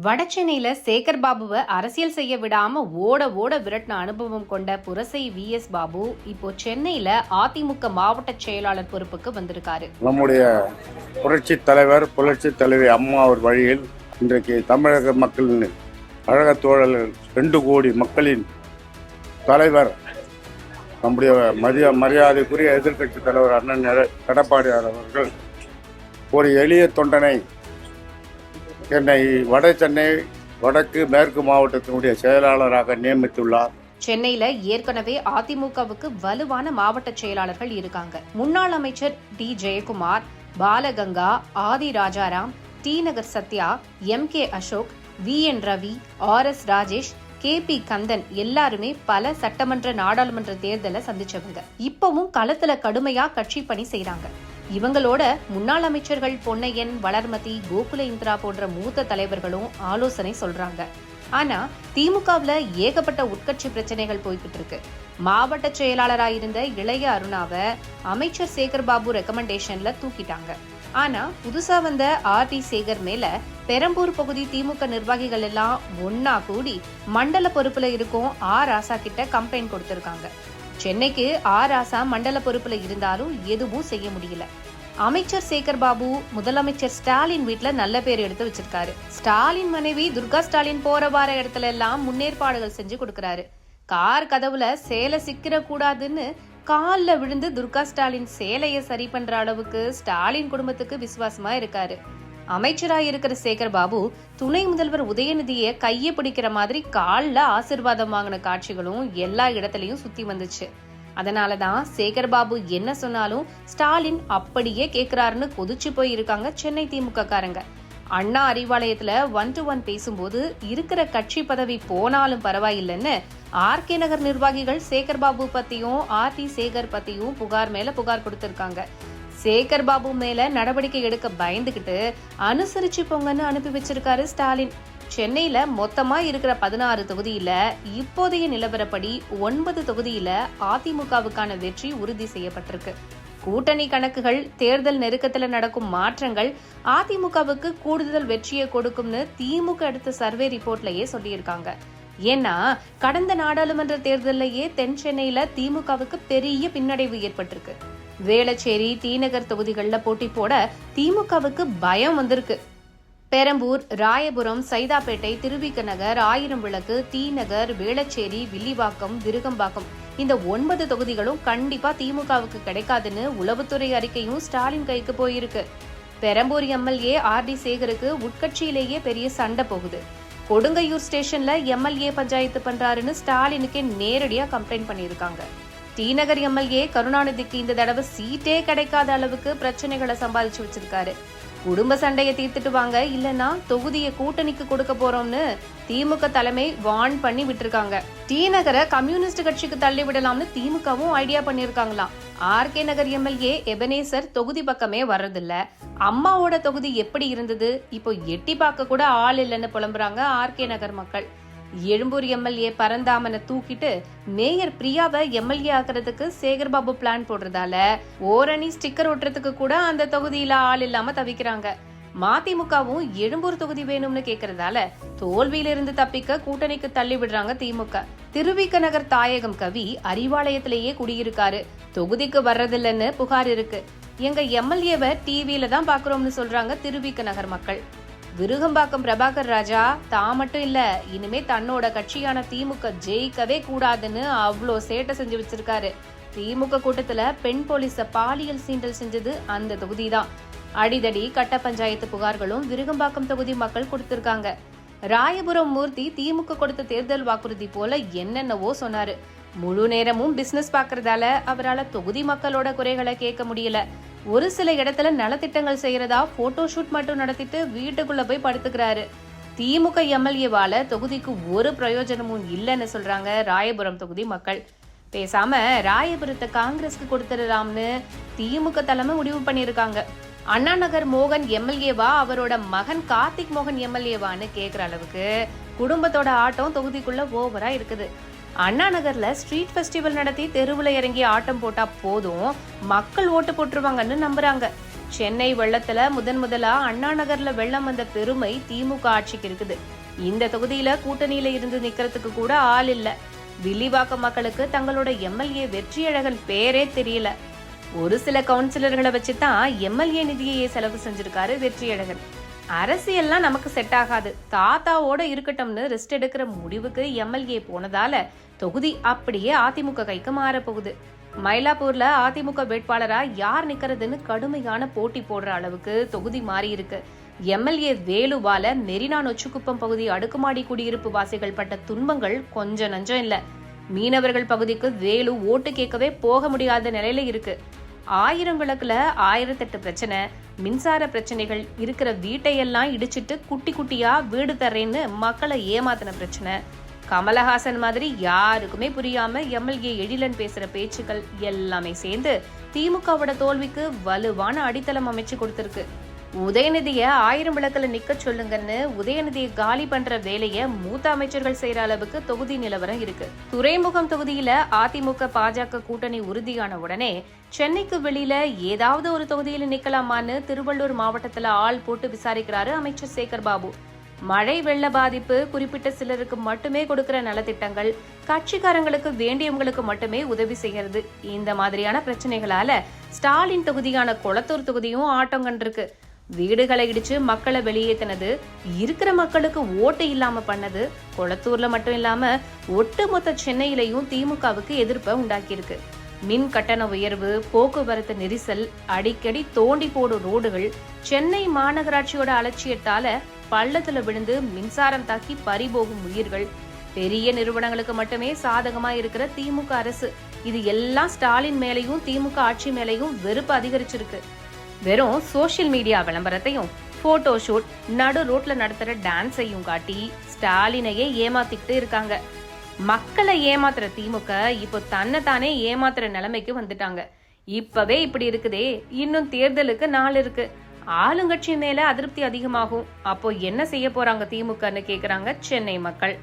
வடசென்னையில சேகர் பாபுவை அரசியல் செய்ய விடாம ஓட ஓட விரட்டின அனுபவம் கொண்ட புரசை வி எஸ் பாபு இப்போ சென்னையில அதிமுக மாவட்ட செயலாளர் பொறுப்புக்கு வந்திருக்காரு. நம்முடைய புரட்சி தலைவர் புரட்சி தலைவி அம்மா அவர் வழியில் இன்றைக்கு தமிழக மக்களின் கழக தோழர்கள் ரெண்டு கோடி மக்களின் தலைவர் நம்முடைய மரியா மரியாதைக்குரிய எதிர்க்கட்சி தலைவர் அண்ணன் எடப்பாடி அவர்கள் ஒரு எளிய தொண்டனை என்னை வட சென்னை வடக்கு மேற்கு மாவட்டத்தினுடைய செயலாளராக நியமித்துள்ளார். சென்னையில ஏற்கனவே அதிமுகவுக்கு வலுவான மாவட்ட செயலாளர்கள் இருக்காங்க. முன்னாள் அமைச்சர் D. Jayakumar Balaganga Adhi Rajaram T. Nagar Sathya M. K. Ashok V. N. Ravi R. S. Rajesh K. P. Kandhan எல்லாருமே பல சட்டமன்ற நாடாளுமன்ற தேர்தலை சந்திச்சவங்க. இப்பவும் களத்துல கடுமையா கட்சி பணி செய்யறாங்க இவங்களோட முன்னாள் அமைச்சர்கள் பொன்னையன் வளர்மதி கோகுல இந்திரா போன்ற மூத்த தலைவர்களும் ஆலோசனை சொல்றாங்க. ஆனா திமுகவுல ஏகப்பட்ட உட்கட்சி பிரச்சனைகள் போய்கிட்டு இருக்கு. மாவட்ட செயலாளராக இருந்த இளைய அருணாவை அமைச்சர் சேகர் பாபு ரெக்கமெண்டேஷன்ல தூக்கிட்டாங்க. ஆனா புதுசா வந்த ஆர் டி சேகர் மேல பெரம்பூர் பகுதி திமுக நிர்வாகிகள் எல்லாம் ஒன்னா கூடி மண்டல பொறுப்புல இருக்கும் ஆர் ராசா கிட்ட கம்ப்ளைண்ட் கொடுத்திருக்காங்க. சென்னைக்கு ஆர் ஆசா மண்டல பொறுப்புல இருந்தாலும் எதுவும் செய்ய முடியல. அமைச்சர் சேகர் பாபு முதலமைச்சர் ஸ்டாலின் வீட்டில் நல்ல பேர் எடுத்து வச்சிருக்காரு. ஸ்டாலின் மனைவி துர்கா ஸ்டாலின் போற வார இடத்துல எல்லாம் முன்னேற்பாடுகள் செஞ்சு கொடுக்கறாரு. கார் கதவுல சேலை சிக்கிற கூடாதுன்னு கால்ல விழுந்து துர்கா ஸ்டாலின் சேலைய சரி பண்ற அளவுக்கு ஸ்டாலின் குடும்பத்துக்கு விசுவாசமா இருக்காரு. அமைச்சராக இருக்கிற சேகர் பாபு துணை முதல்வர் உதயநிதிய கையை பிடிக்கிற மாதிரி கால்ல ஆசிர்வாதம் வாங்கின காட்சிகளும் எல்லா இடத்துலயும் சுத்தி வந்துச்சு. அதனாலதான் சேகர் பாபு என்ன சொன்னாலும் ஸ்டாலின் அப்படியே கேக்குறாருன்னு கொதிச்சு போயிருக்காங்க சென்னை திமுக காரங்க அண்ணா அறிவாலயத்துல ஒன் டு ஒன் பேசும்போது இருக்கிற கட்சி பதவி போனாலும் பரவாயில்லைன்னு ஆர்கே நகர் நிர்வாகிகள் சேகர் பாபு பத்தியும் ஆர் டி சேகர் பத்தியும் புகார் மேல புகார் கொடுத்திருக்காங்க. சேகர் பாபு மேல நடவடிக்கை எடுக்க பயந்துகிட்டு அனுசரிச்சு போங்கன்னு அனுப்பி வச்சிருக்காரு ஸ்டாலின். சென்னையில மொத்தமா இருக்கிற பதினாறு தொகுதியில இப்போதைய நிலவரப்படி ஒன்பது தொகுதியில அதிமுகவுக்கான வெற்றி உறுதி செய்யப்பட்டிருக்கு. கூட்டணி கணக்குகள் தேர்தல் நெருக்கத்துல நடக்கும் மாற்றங்கள் அதிமுகவுக்கு கூடுதல் வெற்றியை கொடுக்கும்னு திமுக எடுத்த சர்வே ரிப்போர்ட்லயே சொல்லியிருக்காங்க. ஏன்னா கடந்த நாடாளுமன்ற தேர்தலையே தென் சென்னையில திமுகவுக்கு பெரிய பின்னடைவு ஏற்பட்டிருக்கு. வேளச்சேரி தீநகர் தொகுதிகளில் போட்டி போட திமுகவுக்கு பயம் வந்திருக்கு. பெரம்பூர் ராயபுரம் சைதாப்பேட்டை திருவிக்க நகர் ஆயிரம் விளக்கு தீநகர் வேளச்சேரி வில்லிவாக்கம் விருகம்பாக்கம் இந்த ஒன்பது தொகுதிகளும் கண்டிப்பா திமுகவுக்கு கிடைக்காதுன்னு உளவுத்துறை அறிக்கையும் ஸ்டாலின் கைக்கு போயிருக்கு. பெரம்பூர் எம்எல்ஏ ஆர் டி சேகருக்கு உட்கட்சியிலேயே பெரிய சண்டை போகுது. கொடுங்கையூர் ஸ்டேஷன்ல எம்எல்ஏ பஞ்சாயத்து பண்றாருன்னு ஸ்டாலினுக்கே நேரடியா கம்ப்ளைண்ட் பண்ணியிருக்காங்க. டிநகர் எம்எல்ஏ கருணாநிதிக்கு இந்த தடவை சீட்டே கிடைக்காத அளவுக்கு பிரச்சனைகளை சம்பாதிச்சு வச்சிருக்காரு. குடும்ப சண்டையை தீர்த்துட்டு வாங்க இல்லனா தொகுதியை கூட்டணிக்கு கொடுக்க போறோம்னு திமுக தலைமை வார்ன் பண்ணி விட்டுருக்காங்க. டி நகரை கம்யூனிஸ்ட் கட்சிக்கு தள்ளி விடலாம்னு திமுகவும் ஐடியா பண்ணிருக்காங்களாம் ஆர்கே நகர் எம்எல்ஏ எபனேசர் தொகுதி பக்கமே வர்றதில்ல. அம்மாவோட தொகுதி எப்படி இருந்தது? இப்போ எட்டி பார்க்க கூட ஆள் இல்லைன்னு புலம்புறாங்க ஆர்கே நகர் மக்கள். எழும்பூர் எம்எல்ஏ பரந்தாமனை தூக்கிட்டு மேயர் பிரியாவை எம்எல்ஏ ஆக்குறதுக்கு சேகர்பாபு பிளான் போடுறதால ஓரணி ஸ்டிக்கர் ஒட்டுறதுக்கு கூட அந்த தொகுதியில ஆள் இல்லாம தவிக்கிறாங்க. மதிமுகவும் எழும்பூர் தொகுதி வேணும்னு கேக்குறதால தோல்வியிலிருந்து தப்பிக்க கூட்டணிக்கு தள்ளி விடுறாங்க திமுக. திருவிக்க நகர் தாயகம் கவி அறிவாலயத்திலேயே குடியிருக்காரு. தொகுதிக்கு வர்றதில்லைன்னு புகார் இருக்கு. எங்க எம்எல்ஏவை டிவியில தான் பாக்குறோம்னு சொல்றாங்க திருவிக்க நகர் மக்கள். விருகம்பாக்கம் பிரபாகர் ராஜா தான் மட்டும் இல்ல இனிமே தன்னோட கட்சியான திமுக ஜெயிக்கவே கூடாதுன்னு அவ்வளோ சேட்டை செஞ்சு வச்சிருக்காரு. திமுக கூட்டத்துல பெண் போலீஸ பாலியல் சீண்டல் செஞ்சது அந்த தொகுதி தான் அடிதடி கட்ட பஞ்சாயத்து புகார்களும் விருகம்பாக்கம் தொகுதி மக்கள் கொடுத்திருக்காங்க. ராயபுரம் மூர்த்தி திமுக கொடுத்த தேர்தல் வாக்குறுதி போல என்னென்னவோ சொன்னாரு. முழு நேரமும் பிசினஸ் பாக்குறதால அவரால் தொகுதி மக்களோட குறைகளை கேட்க முடியல. ஒரு சில இடத்துல நலத்திட்டங்கள் செய்யறதா போட்டோ ஷூட் மட்டும் நடத்திட்டு வீட்டுக்குள்ள போய் படுத்துக்கிறாரு. திமுக எம்எல்ஏவால தொகுதிக்கு ஒரு பிரயோஜனமும் இல்லைன்னு சொல்றாங்க ராயபுரம் தொகுதி மக்கள். பேசாம ராயபுரத்தை காங்கிரஸ்க்கு கொடுத்துடலாம்னு திமுக தலைமை முடிவு பண்ணியிருக்காங்க. அண்ணா நகர் மோகன் எம்எல்ஏவா அவரோட மகன் கார்த்திக் மோகன் எம்எல்ஏவான்னு கேட்குற அளவுக்கு குடும்பத்தோட ஆட்டம் தொகுதிக்குள்ள ஓவரா இருக்குது. அண்ணா நகர்ல ஸ்ட்ரீட் ஃபெஸ்டிவல் நடத்தி தெருவில் இறங்கி ஆட்டம் போட்டா போதும். மக்கள் ஓட்டு போட்டுருவாங்கன்னு நம்புறாங்க. சென்னை வெள்ளத்துல முதன் முதலா அண்ணா நகர்ல வெள்ளம் வந்த பெருமை திமுக ஆட்சிக்கு இருக்குது. இந்த தொகுதியில கூட்டணியில இருந்து நிக்கிறதுக்கு கூட ஆள் இல்ல. வில்லிவாக்கம் மக்களுக்கு தங்களோட எம்எல்ஏ வெற்றியழகன் பேரே தெரியல. ஒரு சில கவுன்சிலர்களை வச்சு தான் எம்எல்ஏ நிதியையே செலவு செஞ்சிருக்காரு வெற்றியழகன் அரசியல்லாம் நமக்கு செட் ஆகாது. தாத்தாவோட இருக்கட்டும்னு ரெஸ்ட் எடுக்கிற முடிவுக்கு எம்எல்ஏ போனதால தொகுதி அப்படியே அதிமுக கைக்கு மாறப்போகுது. மயிலாப்பூர்ல அதிமுக வேட்பாளரா யார் நிக்கிறதுன்னு கடுமையான போட்டி போடுற அளவுக்கு தொகுதி மாறி இருக்கு எம்எல்ஏ வேலுவால மெரினா நொச்சுக்குப்பம் பகுதி அடுக்குமாடி குடியிருப்பு வாசிகள் பட்ட துன்பங்கள் கொஞ்சம் நஞ்சம் இல்ல. மீனவர்கள் பகுதிக்கு வேலு ஓட்டு கேட்கவே போக முடியாத நிலையில இருக்கு. ஆயிரம் விளக்குல ஆயிரத்தெட்டு பிரச்சனை மின்சார பிரச்சனைகள் இருக்கிற வீட்டையெல்லாம் இடிச்சிட்டு குட்டி குட்டியா வீடு தர்றேன்னு மக்களை ஏமாத்தின பிரச்சனை. கமலஹாசன் மாதிரி யாருக்குமே புரியாம எம்எல்ஏ எழிலன் பேசுற பேச்சுக்கள் எல்லாமே சேர்ந்து திமுகவோட தோல்விக்கு வலுவான அடித்தளம் அமைச்சு கொடுத்திருக்கு. உதயநிதியை ஆயிரம் விளக்குல நிற்க சொல்லுங்கன்னு உதயநிதியை காலி பண்ற வேலையை மூத்த அமைச்சர்கள் செய்யற அளவுக்கு தொகுதி நிலவரம் இருக்கு. துறைமுகம் தொகுதியில அதிமுக பாஜக கூட்டணி உறுதியான உடனே சென்னைக்கு வெளியில ஏதாவது ஒரு தொகுதியில நிக்கலாமான்னு திருவள்ளூர் மாவட்டத்துல ஆள் போட்டு விசாரிக்கிறாரு அமைச்சர் சேகர் பாபு. மழை வெள்ள பாதிப்பு குறிப்பிட்ட சிலருக்கு மட்டுமே கொடுக்கிற நலத்திட்டங்கள் கட்சிக்காரங்களுக்கு வேண்டியவங்களுக்கு மட்டுமே உதவி செய்கிறது இந்த மாதிரியான பிரச்சனைகளால ஸ்டாலின் தொகுதியான கொளத்தூர் தொகுதியும் ஆட்டம் கண்டிருக்கு வீடுகளை இடிச்சு மக்களை வெளியேற்றினது இருக்கிற மக்களுக்கு ஓட்டு இல்லாம பண்ணது கொளத்தூர்ல மட்டும் இல்லாம ஒட்டுமொத்த சென்னையிலையும் திமுகவுக்கு எதிர்ப்பை உண்டாக்கியிருக்கு. மின் கட்டண உயர்வு போக்குவரத்து நெரிசல் அடிக்கடி தோண்டி போடும் ரோடுகள் சென்னை மாநகராட்சியோட அலட்சியத்தால பள்ளத்துல விழுந்து மின்சாரம் தாக்கி பறிபோகும் உயிர்கள் பெரிய நிறுவனங்களுக்கு மட்டுமே சாதகமா இருக்கிற திமுக அரசு. இது எல்லாம் ஸ்டாலின் மேலையும் திமுக ஆட்சி மேலையும் வெறுப்பு அதிகரிச்சிருக்கு. வெறும் சோஷியல் மீடியா விளம்பரத்தையும் போட்டோ ஷூட் நடு ரோட்ல நடத்துற டான்ஸையும் காட்டி ஸ்டாலினையே ஏமாத்திக்கிட்டு இருக்காங்க. மக்களை ஏமாத்துற திமுக இப்போ தன்னை தானே ஏமாத்துற நிலைமைக்கு வந்துட்டாங்க. இப்பவே இப்படி இருக்குதே இன்னும் தேர்தலுக்கு நாள் இருக்கு. ஆளுங்கட்சி மேல அதிருப்தி அதிகமாகும். அப்போ என்ன செய்ய போறாங்க திமுகன்னு கேக்குறாங்க சென்னை மக்கள்.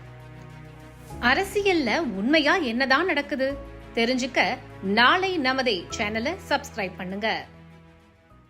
அரசியல்ல உண்மையா என்னதான் நடக்குது? தெரிஞ்சுக்க நாளை நமதே சேனலை சப்ஸ்கிரைப் பண்ணுங்க.